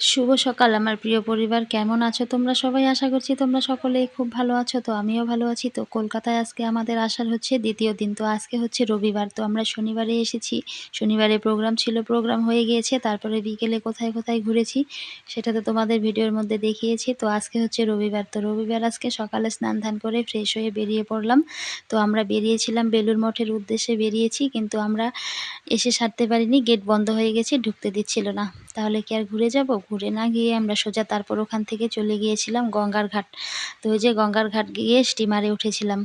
শুভ সকাল, আমার প্রিয় পরিবার। কেমন আছো তোমরা সবাই? আশা করছি তোমরা সকলেই খুব ভালো আছো। তো আমিও ভালো আছি। তো কলকাতায় আজকে আমাদের আসার হচ্ছে দ্বিতীয় দিন। তো আজকে হচ্ছে রবিবার। তো আমরা শনিবারে এসেছি। শনিবারে প্রোগ্রাম ছিল প্রোগ্রাম হয়ে গিয়েছে। তারপরে বিকেলে কোথায় কোথায় ঘুরেছি, সেটা তো তোমাদের ভিডিওর মধ্যে দেখিয়েছি। তো আজকে হচ্ছে রবিবার। তো রবিবার আজকে সকালে স্নান ধান করে ফ্রেশ হয়ে বেরিয়ে পড়লাম। তো আমরা বেরিয়েছিলাম বেলুর মঠের উদ্দেশ্যে বেরিয়েছি, কিন্তু আমরা এসে সারতে পারিনি। গেট বন্ধ হয়ে গেছে, ঢুকতে দিচ্ছিল না। তাহলে কি আর ঘুরে যাব? ঘুরে না গিয়ে আমরা সোজা তারপর ওখান থেকে চলে গিয়েছিলাম গঙ্গার ঘাট। তো ওই যে গঙ্গার ঘাট গিয়ে স্টিমারে উঠেছিলাম।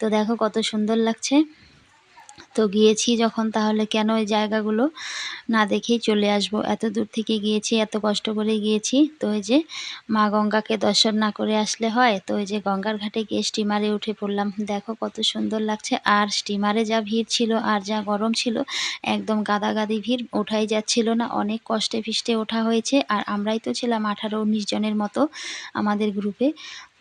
তো দেখো কত সুন্দর লাগছে। তো গিয়েছি যখন, তাহলে কেন ওই জায়গাগুলো না দেখেই চলে আসব? এত দূর থেকে গিয়েছি, এত কষ্ট করে গিয়েছি। তো ওই যে মা গঙ্গাকে দর্শন না করে আসলে হয়, তো ওই যে গঙ্গার ঘাটে গিয়ে স্টিমারে উঠে পড়লাম। দেখো কত সুন্দর লাগছে। আর স্টিমারে যা ভিড় ছিল, আর যা গরম ছিল, একদম গাদাগাদি ভিড় ওঠাই যাচ্ছিল না। অনেক কষ্টে ফিষ্টে ওঠা হয়েছে। আর আমরাই তো ছিলাম আঠারো উনিশ জনের মতো আমাদের গ্রুপে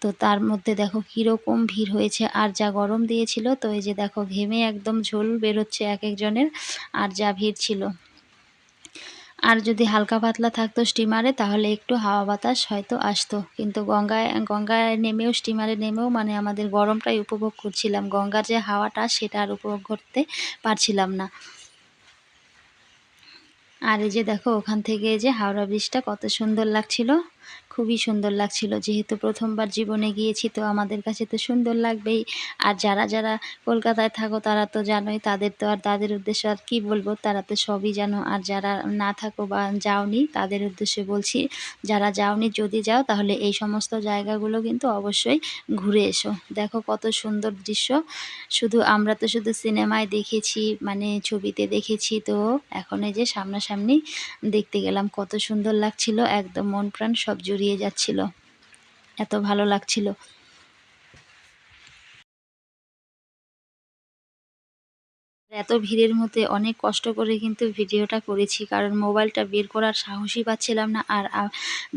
তো তার মধ্যে দেখো কীরকম ভিড় হয়েছে, আর যা গরম দিয়েছিল, তো এই যে দেখো ঘেমে একদম ঝোল বেরোচ্ছে এক একজনের, আর যা ভিড় ছিল। আর যদি হালকা পাতলা থাকতো স্টিমারে তাহলে একটু হাওয়া বাতাস হয়তো আসতো। কিন্তু গঙ্গায় গঙ্গায় নেমেও স্টিমারে নেমেও মানে আমাদের গরমটাই উপভোগ করছিলাম। গঙ্গার যে হাওয়াটা, সেটা আর উপভোগ করতে পারছিলাম না। আর এই যে দেখো, ওখান থেকে যে হাওড়া ব্রিজটা কত সুন্দর লাগছিল। খুবই সুন্দর লাগছিল। যেহেতু প্রথমবার জীবনে গিয়েছি, তো আমাদের কাছে তো সুন্দর লাগবেই। আর যারা যারা কলকাতায় থাকো, তারা তো জানোই, তাদের তো আর তাদের উদ্দেশ্যে আর কী বলব, তারা তো সবই জানো। আর যারা না থাকো বা যাওনি, তাদের উদ্দেশ্যে বলছি, যারা যাওনি, যদি যাও, তাহলে এই সমস্ত জায়গাগুলো কিন্তু অবশ্যই ঘুরে এসো। দেখো কত সুন্দর দৃশ্য। শুধু আমরা তো শুধু সিনেমায় দেখেছি মানে ছবিতে দেখেছি, তো এখন এই যে সামনাসামনি দেখতে গেলাম। কত সুন্দর লাগছিল, একদম মন প্রাণ সব জড়িয়ে যাচ্ছিল। এত ভালো লাগছিল। এত ভিড়ের মধ্যে অনেক কষ্ট করে কিন্তু ভিডিওটা করেছি। কারণ মোবাইলটা বের করার সাহসই পাচ্ছিলাম না আর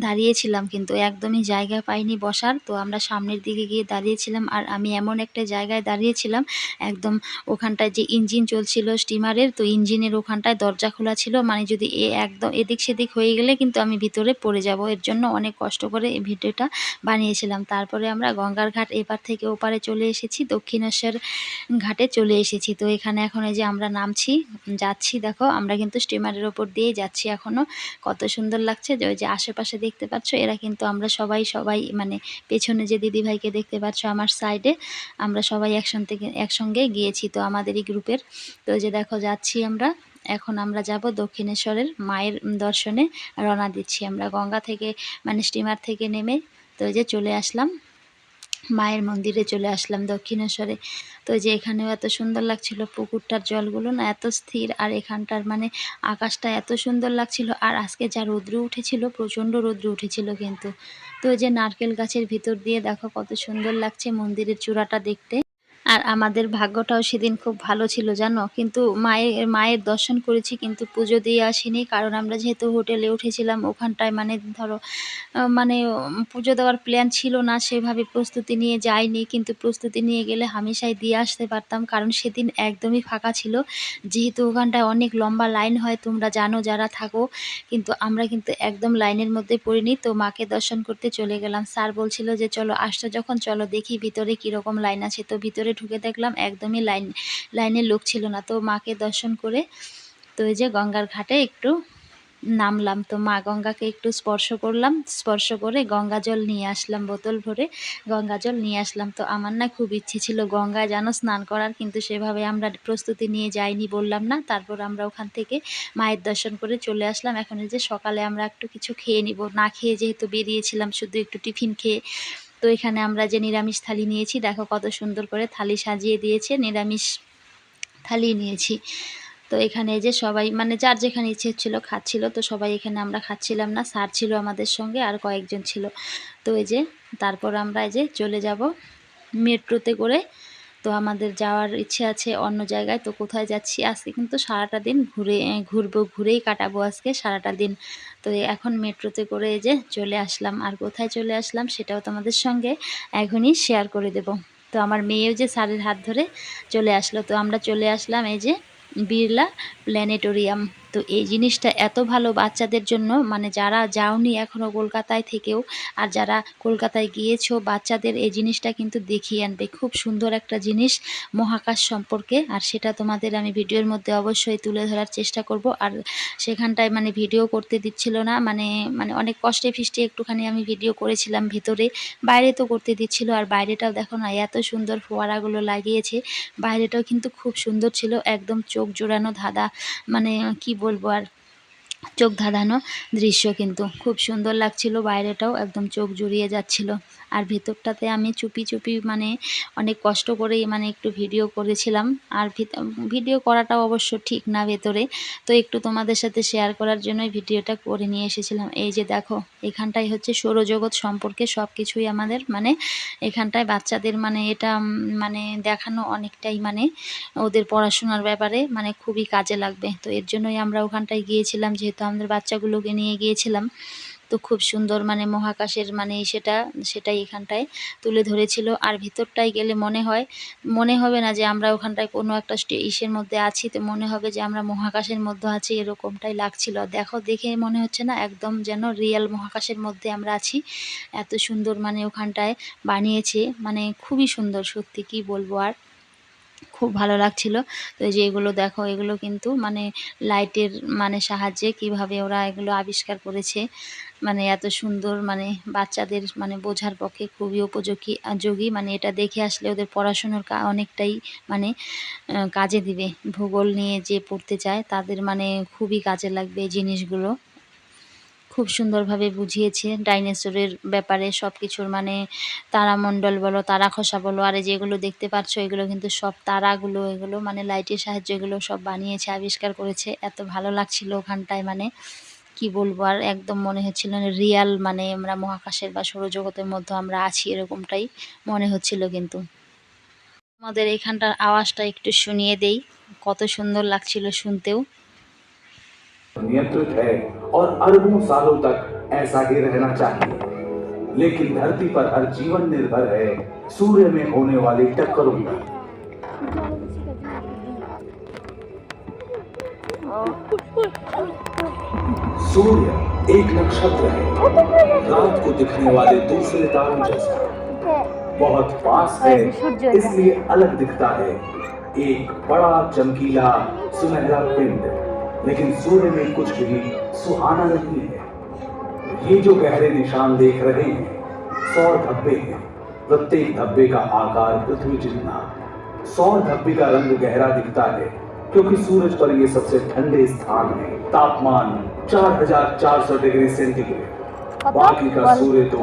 দাঁড়িয়েছিলাম কিন্তু একদমই জায়গা পাইনি বসার। তো আমরা সামনের দিকে গিয়ে দাঁড়িয়েছিলাম আর আমি এমন একটা জায়গায় দাঁড়িয়েছিলাম, একদম ওখানটায় যে ইঞ্জিন চলছিল স্টিমারের, তো ইঞ্জিনের ওখানটায় দরজা খোলা ছিল। মানে যদি এ একদম এদিক সেদিক হয়ে গেলে কিন্তু আমি ভিতরে পড়ে যাব। এর জন্য অনেক কষ্ট করে এই ভিডিওটা বানিয়েছিলাম। তারপরে আমরা গঙ্গার ঘাট এপার থেকে ওপারে চলে এসেছি, দক্ষিণেশ্বর ঘাটে চলে এসেছি। তো এখানে এখন এই যে আমরা নামছি, যাচ্ছি, দেখো, আমরা কিন্তু স্টিমারের ওপর দিয়েই যাচ্ছি এখনও কত সুন্দর লাগছে যে ওই যে আশেপাশে দেখতে পাচ্ছ, এরা কিন্তু আমরা সবাই সবাই মানে পেছনে যে দিদিভাইকে দেখতে পাচ্ছ আমার সাইডে আমরা সবাই একসঙ্গে একসঙ্গে গিয়েছি তো আমাদেরই গ্রুপের। তো যে দেখো, যাচ্ছি আমরা। এখন আমরা যাব দক্ষিণেশ্বরের মায়ের দর্শনে রওনা দিচ্ছি আমরা। গঙ্গা থেকে মানে স্টিমার থেকে নেমে, তো যে চলে আসলাম। মায়ের মন্দিরে চলে আসলাম দক্ষিণেশ্বরে। তো যে এখানেও এত সুন্দর লাগছিল পুকুরটার জলগুলো না এত স্থির, আর এখানটার মানে আকাশটা এত সুন্দর লাগছিল, আর আজকে যা রৌদ্র উঠেছিল, প্রচণ্ড রৌদ্র উঠেছিল কিন্তু। তো যে নারকেল গাছের ভিতর দিয়ে দেখো কত সুন্দর লাগছে মন্দিরের চূড়াটা দেখতে। আর আমাদের ভাগ্যটাও সেদিন খুব ভালো ছিল, জানো? কিন্তু মায়ের মায়ের দর্শন করেছি, কিন্তু পুজো দিয়ে আসিনি, কারণ আমরা যেহেতু হোটেলে উঠেছিলাম, ওখানটায় মানে ধরো মানে পুজো দেওয়ার প্ল্যান ছিল না, সেভাবে প্রস্তুতি নিয়ে যাইনি, কিন্তু প্রস্তুতি নিয়ে গেলে হামেশাই দিয়ে আসতে পারতাম, কারণ সেদিন একদমই ফাঁকা ছিল। যেহেতু ওখানটায় অনেক লম্বা লাইন হয়, তোমরা জানো যারা থাকো, কিন্তু আমরা কিন্তু একদম লাইনের মধ্যে পড়িনি, তো মাকে দর্শন করতে চলে গেলাম। স্যার বলছিল যে, চলো আসছো যখন, চলো দেখি ভিতরে কীরকম লাইন আছে। তো ভিতরে ঢুকে দেখলাম একদমই লাইন, লাইনের লোক ছিল না। তো মাকে দর্শন করে তো এই যে গঙ্গার ঘাটে একটু নামলাম। তো মা গঙ্গাকে একটু স্পর্শ করলাম, স্পর্শ করে গঙ্গা জল নিয়ে আসলাম বোতল ভরে, গঙ্গা জল নিয়ে আসলাম। তো আমার না খুব ইচ্ছে ছিল গঙ্গায় যেন স্নান করার, কিন্তু সেভাবে আমরা প্রস্তুতি নিয়ে যাইনি বললাম না। তারপর আমরা ওখান থেকে মায়ের দর্শন করে চলে আসলাম। এখন এই যে সকালে আমরা একটু কিছু খেয়ে নিব। না খেয়ে যেহেতু বেরিয়েছিলাম, শুধু একটু টিফিন খেয়ে তো এখানে আমরা যে নিরামিষ থালি নিয়েছি, দেখো কত সুন্দর করে থালি সাজিয়ে দিয়েছে, নিরামিষ থালি নিয়েছি। তো এখানে যে সবাই মানে যার যেখানে ইচ্ছে ছিল খাচ্ছিল, তো সবাই এখানে আমরা খাচ্ছিলাম না, স্যার ছিল আমাদের সঙ্গে আর কয়েকজন ছিল। তো এই যে, তারপর আমরা এই যে চলে যাব মেট্রোতে করে তো আমাদের যাওয়ার ইচ্ছে আছে অন্য জায়গায়, তো কোথায় যাচ্ছি? আজকে কিন্তু সারাটা দিন ঘুরে ঘুরবো, ঘুরেই কাটাবো আজকে সারাটা দিন। তো এখন মেট্রোতে করে যে চলে আসলাম। আর কোথায় চলে আসলাম সেটাও তোমাদের সঙ্গে এখনই শেয়ার করে দেব। তো আমার মেয়েও যে স্যারের হাত ধরে চলে আসলো, তো আমরা চলে আসলাম এই যে বিড়লা প্ল্যানেটোরিয়াম। তো এই জিনিসটা এত ভালো বাচ্চাদের জন্য মানে যারা যাওনি এখনও কলকাতায় থেকেও আর যারা কলকাতায় গিয়েছো, বাচ্চাদের এই জিনিসটা কিন্তু দেখিয়ে আনবে। খুব সুন্দর একটা জিনিস মহাকাশ সম্পর্কে আর সেটা তোমাদের আমি ভিডিওর মধ্যে অবশ্যই তুলে ধরার চেষ্টা করব। আর সেখানটায় মানে ভিডিও করতে দিচ্ছিল না মানে মানে অনেক কষ্টে ফিষ্টে একটুখানি আমি ভিডিও করেছিলাম ভিতরে। বাইরে তো করতে দিচ্ছিল আর বাইরেটাও দেখো না, এত সুন্দর ফোয়ারাগুলো লাগিয়েছে। বাইরেটাও কিন্তু খুব সুন্দর ছিল, একদম চোখ জোড়ানো ধাঁধা মানে কি বলব আর চোখ ধাঁধানো দৃশ্য কিন্তু। খুব সুন্দর লাগছিল, বাইরেটাও একদম চোখ জুড়িয়ে যাচ্ছিল। আর ভেতরটাতে আমি চুপি চুপি মানে অনেক কষ্ট করে মানে একটু ভিডিও করেছিলাম। আর ভিডিও করাটাও অবশ্য ঠিক না ভেতরে। তো একটু তোমাদের সাথে শেয়ার করার জন্যই ভিডিওটা করে নিয়ে এসেছিলাম। এই যে দেখো এখানটাই হচ্ছে সৌরজগৎ সম্পর্কে সব কিছুই আমাদের মানে এখানটায় বাচ্চাদের মানে এটা মানে দেখানো অনেকটাই মানে ওদের পড়াশোনার ব্যাপারে মানে খুবই কাজে লাগবে। তো এর জন্যই আমরা ওখানটায় গিয়েছিলাম, যেহেতু আমাদের বাচ্চাগুলোকে নিয়ে গিয়েছিলাম। তো খুব সুন্দর মানে মহাকাশের মানে সেটা, সেটাই এখানটায় তুলে ধরেছিল। আর ভিতরটায় গেলে মনে হয়, মনে হবে না যে আমরা ওখানটায় কোনো একটা ইসের মধ্যে আছি, তো মনে হবে যে আমরা মহাকাশের মধ্যে আছি, এরকমটাই লাগছিল। দেখো, দেখে মনে হচ্ছে না একদম যেন রিয়েল মহাকাশের মধ্যে আমরা আছি। এত সুন্দর মানে ওখানটায় বানিয়েছে মানে খুবই সুন্দর, সত্যি কি বলব আর। খুব ভালো লাগছিল। তো যে এগুলো দেখো, এগুলো কিন্তু মানে লাইটের মানে সাহায্যে কীভাবে ওরা এগুলো আবিষ্কার করেছে। মানে এত সুন্দর মানে বাচ্চাদের মানে বোঝার পক্ষে খুবই উপযোগী যোগী। মানে এটা দেখে আসলে ওদের পড়াশুনোর অনেকটাই মানে কাজে দিবে। ভূগোল নিয়ে যে পড়তে চায়, তাদের মানে খুবই কাজে লাগবে এই জিনিসগুলো। খুব সুন্দরভাবে বুঝিয়েছে। ডাইনোসরের ব্যাপারে সব কিছুর মানে তারামণ্ডল বলো তারা খসা বলো, আর যেগুলো দেখতে পাচ্ছ, এগুলো কিন্তু সব তারাগুলো, এগুলো মানে লাইটের সাহায্যে এগুলো সব বানিয়েছে, আবিষ্কার করেছে। এত ভালো লাগছিল ওখানটায় মানে কি বলব, আর একদম মনে হচ্ছিল রিয়াল মানে আমরা মহাকাশের বা সৌরজগতের মধ্যে আমরা আছি, এরকমটাই মনে হচ্ছিল কিন্তু। আমাদের এখানটার আওয়াজটা একটু শুনিয়ে দেই, কত সুন্দর লাগছিল শুনতেও। नियंत्रित है और अरबों सालों तक ऐसा ही रहना चाहिए। लेकिन धरती पर हर जीवन निर्भर है सूर्य में होने वाली टक्करों पर। सूर्य एक नक्षत्र है। रात को दिखने वाले दूसरे तारों जैसा। बहुत पास है, इसलिए अलग दिखता है। एक बड़ा चमकीला सुनहरा पिंड। लेकिन सूर्य में कुछ भी सुहाना नहीं है। ये जो गहरे निशान देख रहे हैं सौर धब्बे हैं। प्रत्येक धब्बे का आकार पृथ्वी जितना। सौर धब्बे का रंग गहरा दिखता है क्योंकि सूरज पर ये सबसे ठंडे स्थान है। तापमान 4400 डिग्री सेंटीग्रेड। बाकी का सूर्य तो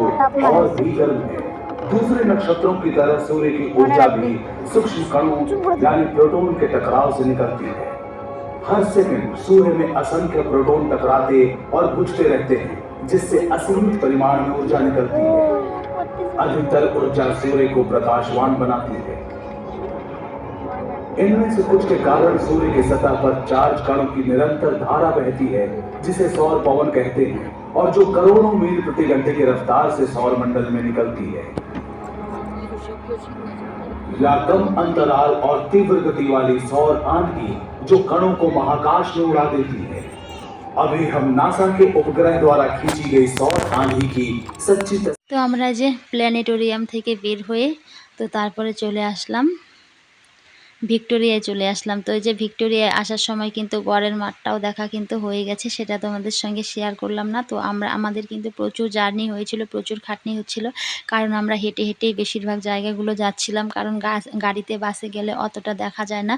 और भी गर्म है। दूसरे नक्षत्रों की तरह सूर्य की ऊर्जा भी सूक्ष्म कणों यानी प्रोटोन के टकराव से निकलती है। हर सेकंड सूर्य में असंख्य प्रोटॉन टकराते और बुझते रहते हैं, जिससे असीमित परिमाण में ऊर्जा निकलती है। अधिकतर ऊर्जा सूर्य को प्रकाशवान बनाती है। इनमें से कुछ के कारण सूर्य की सतह पर चार्ज कणों की निरंतर धारा बहती है, जिसे सौर पवन कहते हैं, और जो करोड़ों मील प्रति घंटे की रफ्तार से सौर मंडल में निकलती है। या कम अंतराल और तीव्र गति वाली सौर आंधी जो कणों को महाकाश में उड़ा देती है अभी हम नासा के उपग्रह द्वारा खींची गई सौर आंधी की सच्ची तस्वीर তো আমরা যে প্ল্যানেটোরিয়াম থেকে বের হয়ে তো তারপরে চলে আসলাম ভিক্টোরিয়ায় চলে আসলাম। তো এই যে ভিক্টোরিয়ায় আসার সময় কিন্তু গড়ের মাঠটাও দেখা কিন্তু হয়ে গেছে, সেটা তোমাদের সঙ্গে শেয়ার করলাম না। তো আমরা, আমাদের কিন্তু প্রচুর জার্নি হয়েছিল, প্রচুর খাটনি হচ্ছিল, কারণ আমরা হেঁটে হেঁটেই বেশিরভাগ জায়গাগুলো যাচ্ছিলাম, কারণ গাড়িতে বাসে গেলে অতটা দেখা যায় না।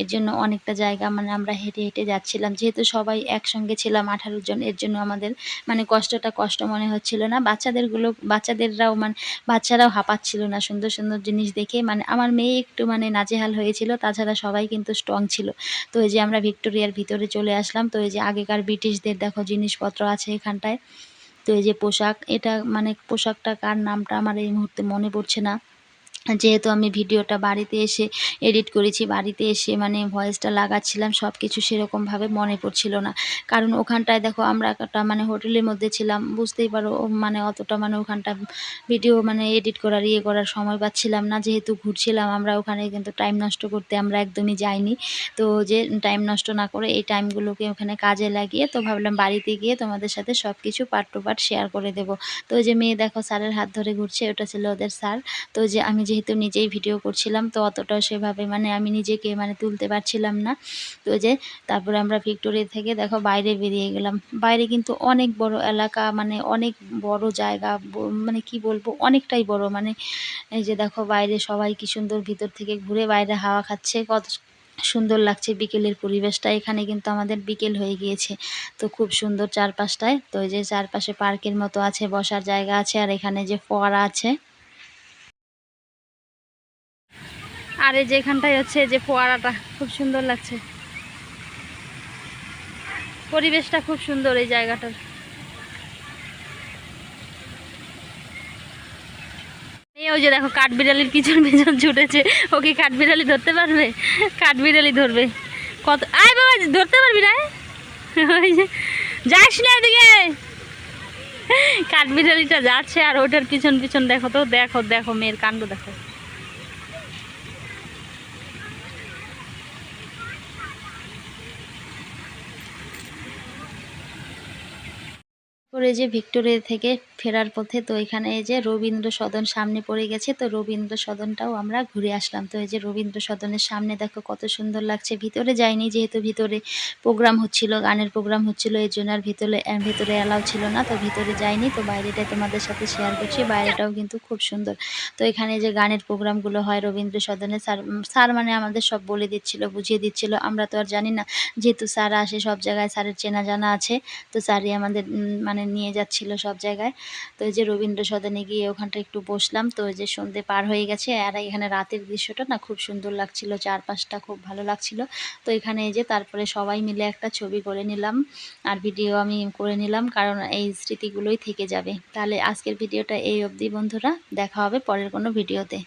এর জন্য অনেকটা জায়গা মানে আমরা হেঁটে হেঁটে যাচ্ছিলাম। যেহেতু সবাই একসঙ্গে ছিলাম আঠারো জন, এর জন্য আমাদের মানে কষ্টটা কষ্ট মনে হচ্ছিল না। বাচ্চাদেরগুলো, বাচ্চাদেররাও মানে বাচ্চারাও হাঁপাচ্ছিল না। সুন্দর সুন্দর জিনিস দেখে মানে আমার মেয়ে একটু মানে নাজেহাল হয়েছে ছিল, তাছাড়া সবাই কিন্তু স্ট্রং ছিল। তো এই যে আমরা ভিক্টোরিয়ার ভিতরে চলে আসলাম, তো এই যে আগেকার ব্রিটিশদের দেখো জিনিসপত্র আছে এখানটায়। তো এই যে পোশাক, এটা মানে পোশাকটা কার নামটা আমার এই মুহূর্তে মনে পড়ছে না। যেহেতু আমি ভিডিওটা বাড়িতে এসে এডিট করেছি, বাড়িতে এসে মানে ভয়েসটা লাগাচ্ছিলাম সব কিছু সেরকমভাবে মনে পড়ছিল না। কারণ ওখানটায় দেখো আমরা একটা মানে হোটেলের মধ্যে ছিলাম, বুঝতেই পারো মানে অতটা মানে ওখানটা ভিডিও মানে এডিট করার ইয়ে করার সময় পাচ্ছিলাম না। যেহেতু ঘুরছিলাম আমরা, ওখানে কিন্তু টাইম নষ্ট করতে আমরা একদমই যাইনি। তো যে টাইম নষ্ট না করে এই টাইমগুলোকে ওখানে কাজে লাগিয়ে তো ভাবলাম বাড়িতে গিয়ে তোমাদের সাথে সব কিছু পার্ট টু পার্ট শেয়ার করে দেব। তো যে মেয়ে দেখো স্যারের হাত ধরে ঘুরছে, ওটা ছিল ওদের স্যার। তো যে আমি যেহেতু নিজেই ভিডিও করছিলাম, তো অতটা সেভাবে মানে আমি নিজেকে মানে তুলতে পারছিলাম না। তো যে তারপরে আমরা ভিক্টোরিয়া থেকে দেখো বাইরে বেরিয়ে গেলাম। বাইরে কিন্তু অনেক বড় এলাকা মানে অনেক বড় জায়গা মানে কি বলব, অনেকটাই বড়। মানে এই যে দেখো বাইরে সবাই কি সুন্দর ভিতর থেকে ঘুরে বাইরে হাওয়া খাচ্ছে, কত সুন্দর লাগছে বিকেলের পরিবেশটা। এখানে কিন্তু আমাদের বিকেল হয়ে গিয়েছে, তো খুব সুন্দর চারপাশটায়। তো যে চারপাশে পার্কের মতো আছে, বসার জায়গা আছে, আর এখানে যে ফোয়ারা আছে আর এই যেখানটায় হচ্ছে যে ফোয়ারাটা, খুব সুন্দর লাগছে। পরিবেশটা খুব সুন্দর এই জায়গাটার। ওই যে দেখো, কাঠবিড়ালির পিছন পিছন ছুটেছে। ও কি কাঠবিড়ালি ধরতে পারবে? কাঠবিড়ালি ধরবে। কত, আয় বাবা, ধরতে পারবি না ওই যে, যাস না এদিকে। কাঠবিড়ালিটা যাচ্ছে আর ওটার পিছন পিছন দেখো তো, দেখো দেখো, মেয়ের কাণ্ড দেখো। করে যে ভিক্টোরিয়া থেকে ফেরার পথে, তো এখানে এই যে রবীন্দ্র সদন সামনে পড়ে গেছে, তো রবীন্দ্র সদনটাও আমরা ঘুরে আসলাম। তো এই যে রবীন্দ্র সদনের সামনে দেখো কত সুন্দর লাগছে, ভিতরে যাইনি যেহেতু ভিতরে প্রোগ্রাম হচ্ছিল, গানের প্রোগ্রাম হচ্ছিল এই জন্য আর ভিতরে ভিতরে অ্যালাউ ছিল না, তো ভিতরে যাইনি, তো বাইরেটাই তোমাদের সাথে শেয়ার করছি, বাইরেটাও কিন্তু খুব সুন্দর। তো এখানে যে গানের প্রোগ্রামগুলো হয় রবীন্দ্র সদনে স্যার স্যার মানে আমাদের সব বলে দিচ্ছিল, বুঝিয়ে দিচ্ছিল, আমরা তো আর জানি না, যেহেতু স্যার আসে সব জায়গায়, স্যারের চেনা জানা আছে, তো স্যারই আমাদের মানে নিয়ে যাচ্ছিল সব জায়গায়। তো এই যে রবীন্দ্র সদনে গিয়ে ওখানটা একটু বসলাম। তো যে সন্ধে পার হয়ে গেছে। আর এখানে রাতের দৃশ্যটা না খুব সুন্দর লাগছিল। চারপাশটা খুব ভালো লাগছিল। তো এখানে যে তারপরে সবাই মিলে একটা ছবি করে নিলাম। আর ভিডিও আমি করে নিলাম কারণ এই স্মৃতিগুলোই থেকে যাবে। তাহলে আজকের ভিডিওটা এই অবধি বন্ধুরা। দেখা হবে পরের কোনো ভিডিওতে।